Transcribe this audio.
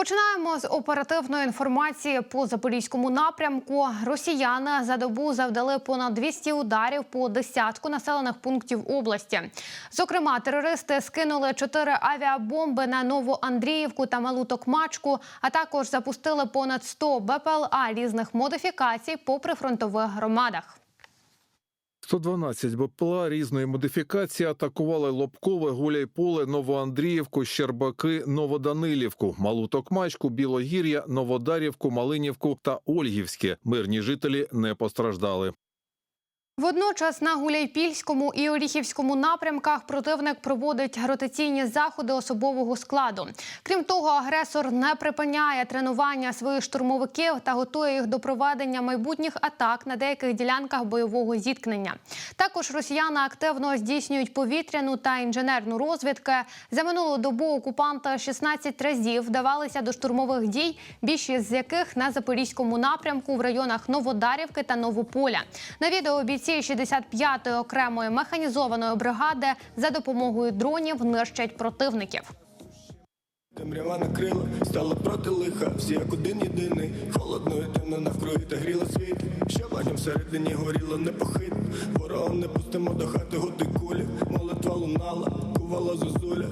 Починаємо з оперативної інформації по запорізькому напрямку. Росіяни за добу завдали понад 200 ударів по десятку населених пунктів області. Зокрема, терористи скинули чотири авіабомби на Новоандріївку та Малу Токмачку, а також запустили понад 100 БПЛА різних модифікацій по прифронтових громадах. 112 БПЛА різної модифікації атакували Лобкове, Гуляйполе, Новоандріївку, Щербаки, Новоданилівку, Малу Токмачку, Білогір'я, Новодарівку, Малинівку та Ольгівське. Мирні жителі не постраждали. Водночас на Гуляйпільському і Оріхівському напрямках противник проводить ротаційні заходи особового складу. Крім того, агресор не припиняє тренування своїх штурмовиків та готує їх до проведення майбутніх атак на деяких ділянках бойового зіткнення. Також росіяни активно здійснюють повітряну та інженерну розвідки. За минулу добу окупанти 16 разів вдавалися до штурмових дій, більшість з яких на запорізькому напрямку в районах Новодарівки та Новополя. На відео бійці 65-ї окремої механізованої бригади за допомогою дронів нищать противників. Темрява накрила, стала проти лиха, всі як один єдиний, холодно і темно навкруги та гріла світ, що вогнем всередині горіло непохитно, ворогам не пустимо до хати готи кулі, молитва лунала, кувала зозуля,